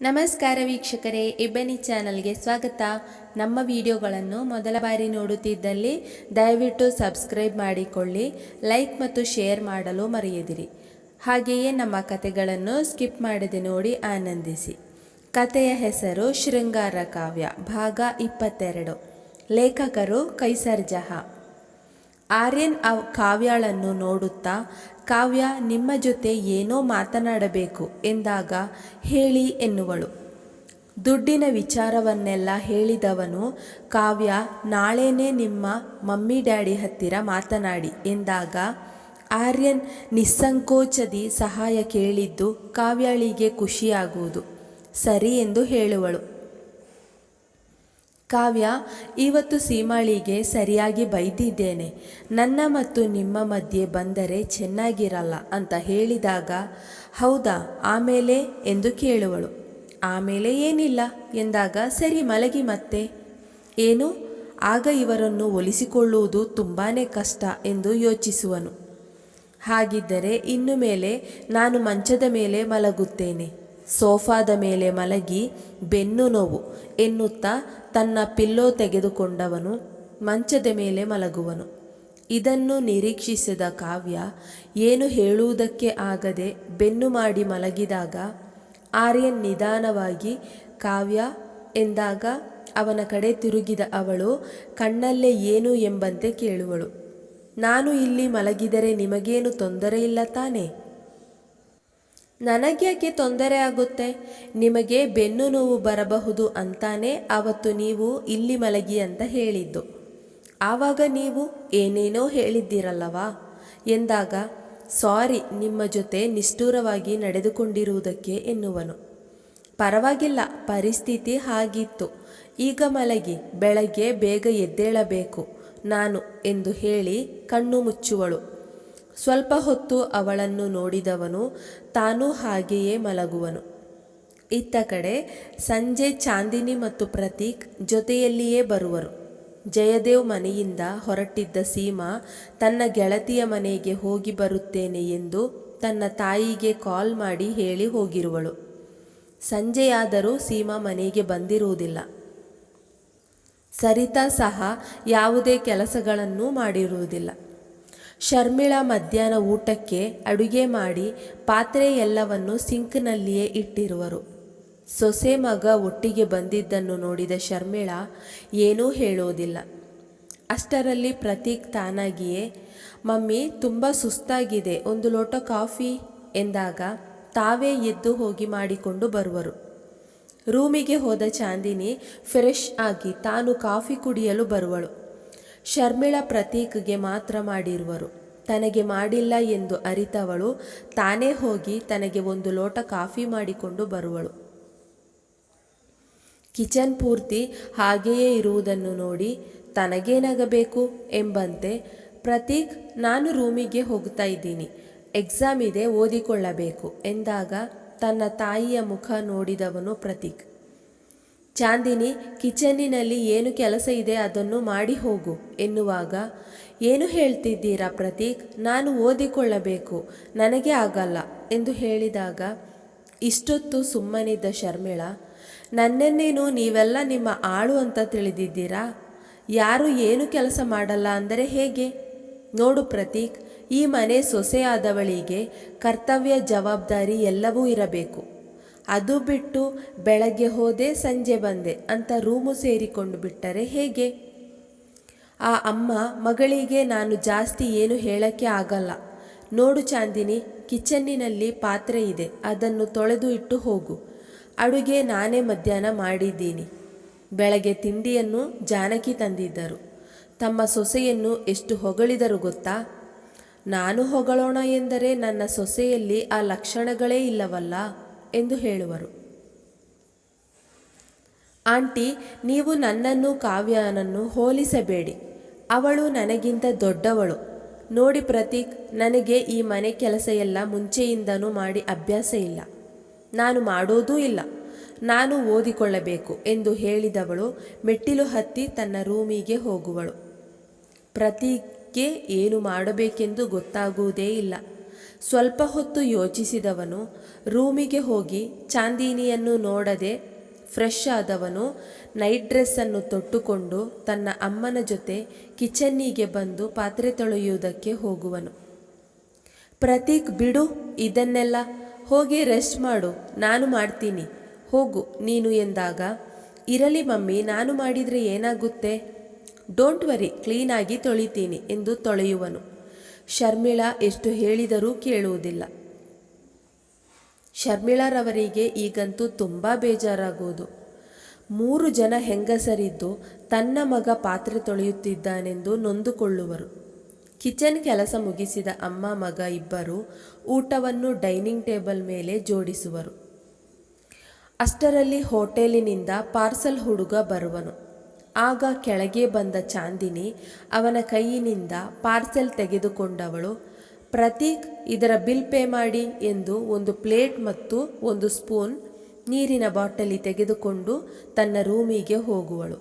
ನಮಸ್ಕಾರ ವೀಕ್ಷಕರೇ ಇಬ್ಬನಿ ಚಾನಲ್ಗೆ ಸ್ವಾಗತ. ನಮ್ಮ ವಿಡಿಯೋಗಳನ್ನು ಮೊದಲ ಬಾರಿ ನೋಡುತ್ತಿದ್ದಲ್ಲಿ ದಯವಿಟ್ಟು ಸಬ್ಸ್ಕ್ರೈಬ್ ಮಾಡಿಕೊಳ್ಳಿ, ಲೈಕ್ ಮತ್ತು ಶೇರ್ ಮಾಡಲು ಮರೆಯದಿರಿ. ಹಾಗೆಯೇ ನಮ್ಮ ಕತೆಗಳನ್ನು ಸ್ಕಿಪ್ ಮಾಡದೆ ನೋಡಿ ಆನಂದಿಸಿ. ಕತೆಯ ಹೆಸರು ಶೃಂಗಾರ ಕಾವ್ಯ, ಭಾಗ ಇಪ್ಪತ್ತೆರಡು. ಲೇಖಕರು ಕೈಸರ್ಜಹ ಆರ್ಯನ್ ಅವ್ ಕಾವ್ಯಾಳನ್ನು ನೋಡುತ್ತಾ ಕಾವ್ಯ ನಿಮ್ಮ ಜೊತೆ ಏನೋ ಮಾತನಾಡಬೇಕು ಎಂದಾಗ ಹೇಳಿ ಎನ್ನುವಳು. ದುಡ್ಡಿನ ವಿಚಾರವನ್ನೆಲ್ಲ ಹೇಳಿದವನು, ಕಾವ್ಯ ನಾಳೆನೇ ನಿಮ್ಮ ಮಮ್ಮಿ ಡ್ಯಾಡಿ ಹತ್ತಿರ ಮಾತನಾಡಿ ಎಂದಾಗ ಆರ್ಯನ್ ನಿಸ್ಸಂಕೋಚದಿ ಸಹಾಯ ಕೇಳಿದ್ದು ಕಾವ್ಯಾಳಿಗೆ ಖುಷಿಯಾಗುವುದು. ಸರಿ ಎಂದು ಹೇಳುವಳು. ಕಾವ್ಯ, ಇವತ್ತು ಸೀಮಾಳಿಗೆ ಸರಿಯಾಗಿ ಬೈದಿದ್ದೇನೆ. ನನ್ನ ಮತ್ತು ನಿಮ್ಮ ಮಧ್ಯೆ ಬಂದರೆ ಚೆನ್ನಾಗಿರಲ್ಲ ಅಂತ ಹೇಳಿದಾಗ, ಹೌದಾ, ಆಮೇಲೆ? ಎಂದು ಕೇಳುವಳು. ಆಮೇಲೆ ಏನಿಲ್ಲ ಎಂದಾಗ, ಸರಿ, ಮಲಗಿ ಮತ್ತೆ. ಏನು? ಆಗ ಇವರನ್ನು ಒಲಿಸಿಕೊಳ್ಳುವುದು ತುಂಬಾ ಕಷ್ಟ ಎಂದು ಯೋಚಿಸುವನು. ಹಾಗಿದ್ದರೆ ಇನ್ನು ಮೇಲೆ ನಾನು ಮಂಚದ ಮೇಲೆ ಮಲಗುತ್ತೇನೆ. ಸೋಫಾದ ಮೇಲೆ ಮಲಗಿ ಬೆನ್ನು ನೋವು ಎನ್ನುತ್ತಾ ತನ್ನ ಪಿಲ್ಲೋ ತೆಗೆದುಕೊಂಡವನು ಮಂಚದ ಮೇಲೆ ಮಲಗುವನು. ಇದನ್ನು ನಿರೀಕ್ಷಿಸಿದ ಕಾವ್ಯ ಏನು ಹೇಳುವುದಕ್ಕೆ ಆಗದೆ ಬೆನ್ನು ಮಾಡಿ ಮಲಗಿದಾಗ ಆರ್ಯನ್ ನಿಧಾನವಾಗಿ, ಕಾವ್ಯ, ಎಂದಾಗ ಅವನ ಕಡೆ ತಿರುಗಿದ ಅವಳು ಕಣ್ಣಲ್ಲೇ ಏನು ಎಂಬಂತೆ ಕೇಳುವಳು. ನಾನು ಇಲ್ಲಿ ಮಲಗಿದರೆ ನಿಮಗೇನು ತೊಂದರೆ ಇಲ್ಲ ತಾನೇ? ನನಗ್ಯಾಕೆ ತೊಂದರೆ ಆಗುತ್ತೆ. ನಿಮಗೆ ಬೆನ್ನು ನೋವು ಬರಬಹುದು ಅಂತಾನೆ ಅವತ್ತು ನೀವು ಇಲ್ಲಿ ಮಲಗಿ ಅಂತ ಹೇಳಿದ್ದು. ಆವಾಗ ನೀವು ಏನೇನೋ ಹೇಳಿದ್ದೀರಲ್ಲವಾ? ಎಂದಾಗ, ಸಾರಿ, ನಿಮ್ಮ ಜೊತೆ ನಿಷ್ಠೂರವಾಗಿ ನಡೆದುಕೊಂಡಿರುವುದಕ್ಕೆ ಎನ್ನುವನು. ಪರವಾಗಿಲ್ಲ, ಪರಿಸ್ಥಿತಿ ಹಾಗಿತ್ತು. ಈಗ ಮಲಗಿ, ಬೆಳಗ್ಗೆ ಬೇಗ ಎದ್ದೇಳಬೇಕು, ನಾನು ಎಂದು ಹೇಳಿ ಕಣ್ಣು ಮುಚ್ಚುವಳು. ಸ್ವಲ್ಪ ಹೊತ್ತು ಅವಳನ್ನು ನೋಡಿದವನು ತಾನೂ ಹಾಗೆಯೇ ಮಲಗುವನು. ಇತ್ತ ಕಡೆ ಸಂಜೆ ಚಾಂದಿನಿ ಮತ್ತು ಪ್ರತೀಕ್ ಜೊತೆಯಲ್ಲಿಯೇ ಬರುವರು. ಜಯದೇವ್ ಮನೆಯಿಂದ ಹೊರಟಿದ್ದ ಸೀಮಾ, ತನ್ನ ಗೆಳತಿಯ ಮನೆಗೆ ಹೋಗಿ ಬರುತ್ತೇನೆ ಎಂದು ತನ್ನ ತಾಯಿಗೆ ಕಾಲ್ ಮಾಡಿ ಹೇಳಿ ಹೋಗಿರುವಳು. ಸಂಜೆಯಾದರೂ ಸೀಮಾ ಮನೆಗೆ ಬಂದಿರುವುದಿಲ್ಲ. ಸರಿತಾ ಸಹ ಯಾವುದೇ ಕೆಲಸಗಳನ್ನೂ ಮಾಡಿರುವುದಿಲ್ಲ. ಶರ್ಮಿಳಾ ಮಧ್ಯಾಹ್ನ ಊಟಕ್ಕೆ ಅಡುಗೆ ಮಾಡಿ ಪಾತ್ರೆ ಎಲ್ಲವನ್ನು ಸಿಂಕ್ನಲ್ಲಿಯೇ ಇಟ್ಟಿರುವರು. ಸೊಸೆ ಮಗ ಒಟ್ಟಿಗೆ ಬಂದಿದ್ದನ್ನು ನೋಡಿದ ಶರ್ಮಿಳಾ ಏನೂ ಹೇಳೋದಿಲ್ಲ. ಅಷ್ಟರಲ್ಲಿ ಪ್ರತೀಕ್ ತಾನಾಗಿಯೇ, ಮಮ್ಮಿ, ತುಂಬ ಸುಸ್ತಾಗಿದೆ, ಒಂದು ಲೋಟ ಕಾಫಿ, ಎಂದಾಗ ತಾವೇ ಎದ್ದು ಹೋಗಿ ಮಾಡಿಕೊಂಡು ಬರುವರು. ರೂಮಿಗೆ ಹೋದ ಚಾಂದಿನಿ ಫ್ರೆಶ್ ಆಗಿ ತಾನು ಕಾಫಿ ಕುಡಿಯಲು ಬರುವಳು. ಶರ್ಮಿಳಾ ಪ್ರತೀಕ್ಗೆ ಮಾತ್ರ ಮಾಡಿರುವರು. ತನಗೆ ಮಾಡಿಲ್ಲ ಎಂದು ಅರಿತವಳು, ತಾನೇ ಹೋಗಿ ತನಗೆ ಒಂದು ಲೋಟ ಕಾಫಿ ಮಾಡಿಕೊಂಡು ಬರುವಳು. ಕಿಚನ್ ಪೂರ್ತಿ ಹಾಗೆಯೇ ಇರುವುದನ್ನು ನೋಡಿ ತನಗೇನಾಗಬೇಕು ಎಂಬಂತೆ, ಪ್ರತೀಕ್, ನಾನು ರೂಮಿಗೆ ಹೋಗ್ತಾ ಇದ್ದೀನಿ, ಎಕ್ಸಾಮ್ ಇದೆ, ಓದಿಕೊಳ್ಳಬೇಕು ಎಂದಾಗ ತನ್ನ ತಾಯಿಯ ಮುಖ ನೋಡಿದವನು ಪ್ರತೀಕ್. ಚಾಂದಿನಿ, ಕಿಚನ್ನಿನಲ್ಲಿ ಏನು ಕೆಲಸ ಇದೆ ಅದನ್ನು ಮಾಡಿ ಹೋಗು ಎನ್ನುವಾಗ, ಏನು ಹೇಳ್ತಿದ್ದೀರಾ ಪ್ರತೀಕ್? ನಾನು ಓದಿಕೊಳ್ಳಬೇಕು, ನನಗೆ ಆಗಲ್ಲ ಎಂದು ಹೇಳಿದಾಗ, ಇಷ್ಟೊತ್ತು ಸುಮ್ಮನಿದ್ದ ಶರ್ಮಿಳ, ನನ್ನನ್ನೇನು ನೀವೆಲ್ಲ ನಿಮ್ಮ ಆಳು ಅಂತ ತಿಳಿದಿದ್ದೀರಾ? ಯಾರು ಏನು ಕೆಲಸ ಮಾಡಲ್ಲ ಅಂದರೆ ಹೇಗೆ? ನೋಡು ಪ್ರತೀಕ್, ಈ ಮನೆ ಸೊಸೆಯಾದವಳಿಗೆ ಕರ್ತವ್ಯ ಜವಾಬ್ದಾರಿ ಎಲ್ಲವೂ ಇರಬೇಕು. ಅದು ಬಿಟ್ಟು ಬೆಳಗ್ಗೆ ಹೋದೆ ಸಂಜೆ ಬಂದೆ ಅಂತ ರೂಮು ಸೇರಿಕೊಂಡು ಬಿಟ್ಟರೆ ಹೇಗೆ? ಆ ಅಮ್ಮ, ಮಗಳಿಗೆ ನಾನು ಜಾಸ್ತಿ ಏನು ಹೇಳಕ್ಕೆ ಆಗಲ್ಲ. ನೋಡು ಚಾಂದಿನಿ, ಕಿಚನ್ನಿನಲ್ಲಿ ಪಾತ್ರೆ ಇದೆ, ಅದನ್ನು ತೊಳೆದು ಇಟ್ಟು ಹೋಗು. ಅಡುಗೆ ನಾನೇ ಮಧ್ಯಾಹ್ನ ಮಾಡಿದ್ದೀನಿ. ಬೆಳಗ್ಗೆ ತಿಂಡಿಯನ್ನು ಜಾನಕಿ ತಂದಿದ್ದರು. ತಮ್ಮ ಸೊಸೆಯನ್ನು ಎಷ್ಟು ಹೊಗಳಿದರು ಗೊತ್ತಾ? ನಾನು ಹೊಗಳೋಣ ಎಂದರೆ ನನ್ನ ಸೊಸೆಯಲ್ಲಿ ಆ ಲಕ್ಷಣಗಳೇ ಇಲ್ಲವಲ್ಲ? ಎಂದು ಹೇಳುವರು. ಆಂಟಿ, ನೀವು ನನ್ನನ್ನು ಕಾವ್ಯನನ್ನು ಹೋಲಿಸಬೇಡಿ. ಅವಳು ನನಗಿಂತ ದೊಡ್ಡವಳು. ನೋಡಿ ಪ್ರತೀಕ್, ನನಗೆ ಈ ಮನೆ ಕೆಲಸ ಎಲ್ಲ ಮುಂಚೆಯಿಂದನೂ ಮಾಡಿ ಅಭ್ಯಾಸ ಇಲ್ಲ. ನಾನು ಮಾಡೋದೂ ಇಲ್ಲ. ನಾನು ಓದಿಕೊಳ್ಳಬೇಕು ಎಂದು ಹೇಳಿದವಳು ಮೆಟ್ಟಿಲು ಹತ್ತಿ ತನ್ನ ರೂಮಿಗೆ ಹೋಗುವಳು. ಪ್ರತೀಕ್ಗೆ ಏನು ಮಾಡಬೇಕೆಂದು ಗೊತ್ತಾಗುವುದೇ ಇಲ್ಲ. ಸ್ವಲ್ಪ ಹೊತ್ತು ಯೋಚಿಸಿದವನು ರೂಮಿಗೆ ಹೋಗಿ ಚಾಂದಿನಿಯನ್ನು ನೋಡದೆ ಫ್ರೆಶ್ ಆದವನು ನೈಟ್ ಡ್ರೆಸ್ಸನ್ನು ತೊಟ್ಟುಕೊಂಡು ತನ್ನ ಅಮ್ಮನ ಜೊತೆ ಕಿಚನ್ನಿಗೆ ಬಂದು ಪಾತ್ರೆ ತೊಳೆಯುವುದಕ್ಕೆ ಹೋಗುವನು. ಪ್ರತೀಕ್, ಬಿಡು, ಇದನ್ನೆಲ್ಲ. ಹೋಗಿ ರೆಸ್ಟ್ ಮಾಡು, ನಾನು ಮಾಡ್ತೀನಿ. ಹೋಗು, ನೀನು ಎಂದಾಗ, ಇರಲಿ ಮಮ್ಮಿ, ನಾನು ಮಾಡಿದರೆ ಏನಾಗುತ್ತೆ? ಡೋಂಟ್ ವರಿ, ಕ್ಲೀನಾಗಿ ತೊಳಿತೀನಿ ಎಂದು ತೊಳೆಯುವನು. ಶರ್ಮಿಳಾ ಎಷ್ಟು ಹೇಳಿದರೂ ಕೇಳುವುದಿಲ್ಲ. ಶರ್ಮಿಳಾರವರಿಗೆ ಈಗಂತೂ ತುಂಬ ಬೇಜಾರಾಗುವುದು ಮೂರು ಜನ ಹೆಂಗಸರಿದ್ದು ತನ್ನ ಮಗ ಪಾತ್ರೆ ತೊಳೆಯುತ್ತಿದ್ದಾನೆಂದು ನೊಂದುಕೊಳ್ಳುವರು. ಕಿಚನ್ ಕೆಲಸ ಮುಗಿಸಿದ ಅಮ್ಮ ಮಗ ಇಬ್ಬರು ಊಟವನ್ನು ಡೈನಿಂಗ್ ಟೇಬಲ್ ಮೇಲೆ ಜೋಡಿಸುವರು. ಅಷ್ಟರಲ್ಲಿ ಹೋಟೆಲಿನಿಂದ ಪಾರ್ಸಲ್ ಹುಡುಗ ಬರುವನು. ಆಗ ಕೆಳಗೆ ಬಂದ ಚಾಂದಿನಿ ಅವನ ಕೈಯಿನಿಂದ ಪಾರ್ಸೆಲ್ ತೆಗೆದುಕೊಂಡವಳು, ಪ್ರತೀಕ್, ಇದರ ಬಿಲ್ ಪೇ ಮಾಡಿ ಎಂದು ಒಂದು ಪ್ಲೇಟ್ ಮತ್ತು ಒಂದು ಸ್ಪೂನ್ ನೀರಿನ ಬಾಟಲಿ ತೆಗೆದುಕೊಂಡು ತನ್ನ ರೂಮಿಗೆ ಹೋಗುವಳು.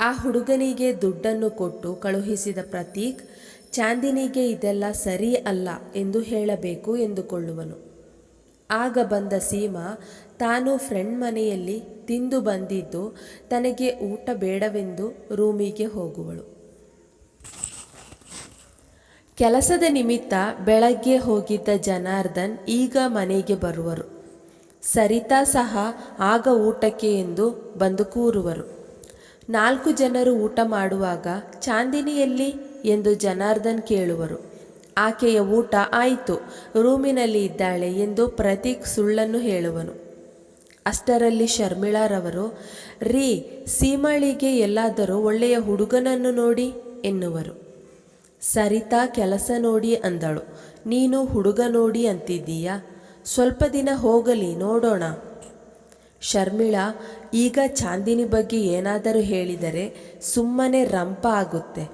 ಆ ಹುಡುಗನಿಗೆ ದುಡ್ಡನ್ನು ಕೊಟ್ಟು ಕಳುಹಿಸಿದ ಪ್ರತೀಕ್, ಚಾಂದಿನಿಗೆ ಇದೆಲ್ಲ ಸರಿ ಅಲ್ಲ ಎಂದು ಹೇಳಬೇಕು ಎಂದುಕೊಳ್ಳುವನು. ಆಗ ಬಂದ ಸೀಮಾ, ತಾನು ಫ್ರೆಂಡ್ ಮನೆಯಲ್ಲಿ ತಿಂದು ಬಂದಿದ್ದು ತನಗೆ ಊಟ ಬೇಡವೆಂದು ರೂಮಿಗೆ ಹೋಗುವಳು. ಕೆಲಸದ ನಿಮಿತ್ತ ಬೆಳಗ್ಗೆ ಹೋಗಿದ್ದ ಜನಾರ್ದನ್ ಈಗ ಮನೆಗೆ ಬರುವರು. ಸರಿತಾ ಸಹ ಆಗ ಊಟಕ್ಕೆ ಎಂದು ಬಂದು ಕೂರುವರು. ನಾಲ್ಕು ಜನರು ಊಟ ಮಾಡುವಾಗ, ಚಾಂದಿನಿಯಲ್ಲಿ? ಎಂದು ಜನಾರ್ದನ್ ಕೇಳುವರು. ಆಕೆಯ ಊಟ ಆಯಿತು, ರೂಮಿನಲ್ಲಿ ಇದ್ದಾಳೆ ಎಂದು ಪ್ರತೀಕ್ ಸುಳ್ಳನ್ನು ಹೇಳುವನು. ಅಷ್ಟರಲ್ಲಿ ಶರ್ಮಿಳಾರವರು, ರೀ, ಸೀಮಳಿಗೆ ಎಲ್ಲಾದರೂ ಒಳ್ಳೆಯ ಹುಡುಗನನ್ನು ನೋಡಿ ಎನ್ನುವರು. ಸರಿತಾ ಕೆಲಸ ನೋಡಿ ಅಂದಳು. ನೀನು ಹುಡುಗ ನೋಡಿ ಅಂತಿದ್ದೀಯಾ? ಸ್ವಲ್ಪ ದಿನ ಹೋಗಲಿ, ನೋಡೋಣ. ಶರ್ಮಿಳಾ, ಈಗ ಚಾಂದಿನಿ ಬಗ್ಗೆ ಏನಾದರೂ ಹೇಳಿದರೆ ಸುಮ್ಮನೆ ರಂಪ ಆಗುತ್ತೆ.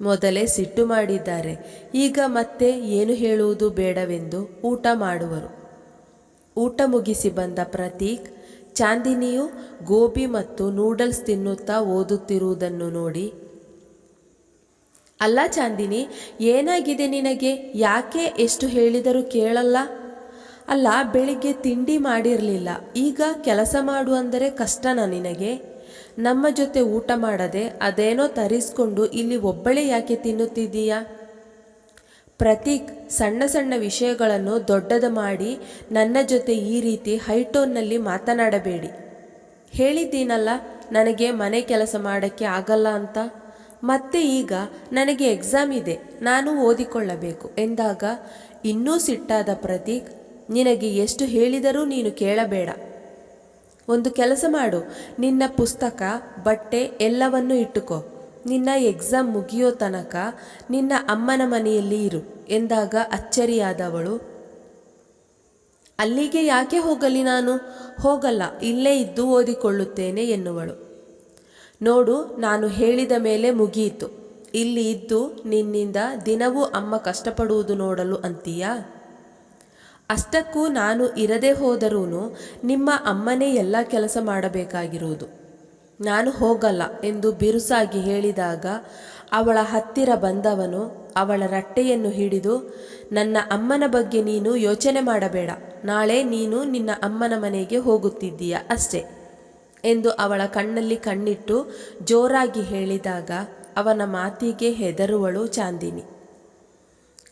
ಮೊದಲೇ ಸಿಟ್ಟು ಮಾಡಿದ್ದಾರೆ. ಈಗ ಮತ್ತೆ ಏನು ಹೇಳುವುದು ಬೇಡವೆಂದು ಊಟ ಮಾಡುವರು. ಊಟ ಮುಗಿಸಿ ಬಂದ ಪ್ರತೀಕ್, ಚಾಂದಿನಿಯು ಗೋಬಿ ಮತ್ತು ನೂಡಲ್ಸ್ ತಿನ್ನುತ್ತಾ ಓದುತ್ತಿರುವುದನ್ನು ನೋಡಿ. ಅಲ್ಲ ಚಾಂದಿನಿ, ಏನಾಗಿದೆ ನಿನಗೆ? ಯಾಕೆ ಎಷ್ಟು ಹೇಳಿದರೂ ಕೇಳಲ್ಲ? ಅಲ್ಲ, ಬೆಳಿಗ್ಗೆ ತಿಂಡಿ ಮಾಡಿರಲಿಲ್ಲ. ಈಗ ಕೆಲಸ ಮಾಡು ಅಂದರೆ ಕಷ್ಟನಾ ನಿನಗೆ? ನಮ್ಮ ಜೊತೆ ಊಟ ಮಾಡದೆ ಅದೇನೋ ತರಿಸ್ಕೊಂಡು ಇಲ್ಲಿ ಒಬ್ಬಳೇ ಯಾಕೆ ತಿನ್ನುತ್ತಿದ್ದೀಯಾ? ಪ್ರತೀಕ್ ಸಣ್ಣ ಸಣ್ಣ ವಿಷಯಗಳನ್ನು ದೊಡ್ಡದು ಮಾಡಿ ನನ್ನ ಜೊತೆ ಈ ರೀತಿ ಹೈಟೋನ್ನಲ್ಲಿ ಮಾತನಾಡಬೇಡಿ. ಹೇಳಿದ್ದೀನಲ್ಲ, ನನಗೆ ಮನೆ ಕೆಲಸ ಮಾಡೋಕ್ಕೆ ಆಗಲ್ಲ ಅಂತ. ಮತ್ತೆ ಈಗ ನನಗೆ ಎಕ್ಸಾಮ್ ಇದೆ, ನಾನು ಓದಿಕೊಳ್ಳಬೇಕು ಎಂದಾಗ ಇನ್ನೂ ಸಿಟ್ಟಾದ ಪ್ರತೀಕ್, ನಿನಗೆ ಎಷ್ಟು ಹೇಳಿದರೂ ನೀನು ಕೇಳಬೇಡ. ಒಂದು ಕೆಲಸ ಮಾಡು, ನಿನ್ನ ಪುಸ್ತಕ, ಬಟ್ಟೆ ಎಲ್ಲವನ್ನೂ ಇಟ್ಟುಕೋ. ನಿನ್ನ ಎಕ್ಸಾಮ್ ಮುಗಿಯೋ ತನಕ ನಿನ್ನ ಅಮ್ಮನ ಮನೆಯಲ್ಲಿ ಇರು, ಎಂದಾಗ ಅಚ್ಚರಿಯಾದವಳು. ಅಲ್ಲಿಗೆ ಯಾಕೆ ಹೋಗಲಿ ನಾನು? ಹೋಗಲ್ಲ, ಇಲ್ಲೇ ಇದ್ದು ಓದಿಕೊಳ್ಳುತ್ತೇನೆ ಎನ್ನುವಳು. ನೋಡು, ನಾನು ಹೇಳಿದ ಮೇಲೆ ಮುಗಿಯಿತು. ಇಲ್ಲಿ ಇದ್ದು ನಿನ್ನಿಂದ ದಿನವೂ ಅಮ್ಮ ಕಷ್ಟಪಡುವುದು ನೋಡಲು ಅಂತೀಯಾ? ಅಷ್ಟಕ್ಕೂ ನಾನು ಇರದೆ ಹೋದರೂ ನಿಮ್ಮ ಅಮ್ಮನೇ ಎಲ್ಲ ಕೆಲಸ ಮಾಡಬೇಕಾಗಿರುವುದು. ನಾನು ಹೋಗಲ್ಲ ಎಂದು ಬಿರುಸಾಗಿ ಹೇಳಿದಾಗ, ಅವಳ ಹತ್ತಿರ ಬಂದವನು ಅವಳ ರಟ್ಟೆಯನ್ನು ಹಿಡಿದು, ನನ್ನ ಅಮ್ಮನ ಬಗ್ಗೆ ನೀನು ಯೋಚನೆ ಮಾಡಬೇಡ, ನಾಳೆ ನೀನು ನಿನ್ನ ಅಮ್ಮನ ಮನೆಗೆ ಹೋಗುತ್ತಿದ್ದೀಯ ಅಷ್ಟೇ ಎಂದು ಅವಳ ಕಣ್ಣಲ್ಲಿ ಕಣ್ಣಿಟ್ಟು ಜೋರಾಗಿ ಹೇಳಿದಾಗ, ಅವನ ಮಾತಿಗೆ ಹೆದರುವಳು ಚಾಂದಿನಿ.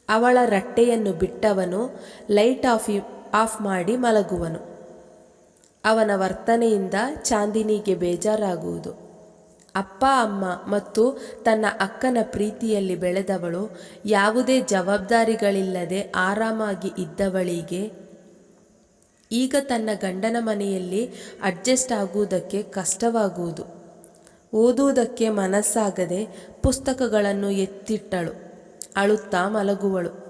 ಅವಳ ರಟ್ಟೆಯನ್ನು ಬಿಟ್ಟವನು, ಲೈಟ್ ಆಫ್ ಆಫ್ ಮಾಡಿ ಮಲಗುವನು. ಅವನ ವರ್ತನೆಯಿಂದ ಚಾಂದಿನಿಗೆ ಬೇಜಾರಾಗುವುದು. ಅಪ್ಪ, ಅಮ್ಮ ಮತ್ತು ತನ್ನ ಅಕ್ಕನ ಪ್ರೀತಿಯಲ್ಲಿ ಬೆಳೆದವಳು ಯಾವುದೇ ಜವಾಬ್ದಾರಿಗಳಿಲ್ಲದೆ ಆರಾಮಾಗಿ ಇದ್ದವಳಿಗೆ ಈಗ ತನ್ನ ಗಂಡನ ಮನೆಯಲ್ಲಿ ಅಡ್ಜಸ್ಟ್ ಆಗುವುದಕ್ಕೆ ಕಷ್ಟವಾಗುವುದು. ಓದುವುದಕ್ಕೆ ಮನಸ್ಸಾಗದೆ ಪುಸ್ತಕಗಳನ್ನು ಎತ್ತಿಟ್ಟಳು, ಅಳುತ್ತಾ ಮಲಗುವಳು.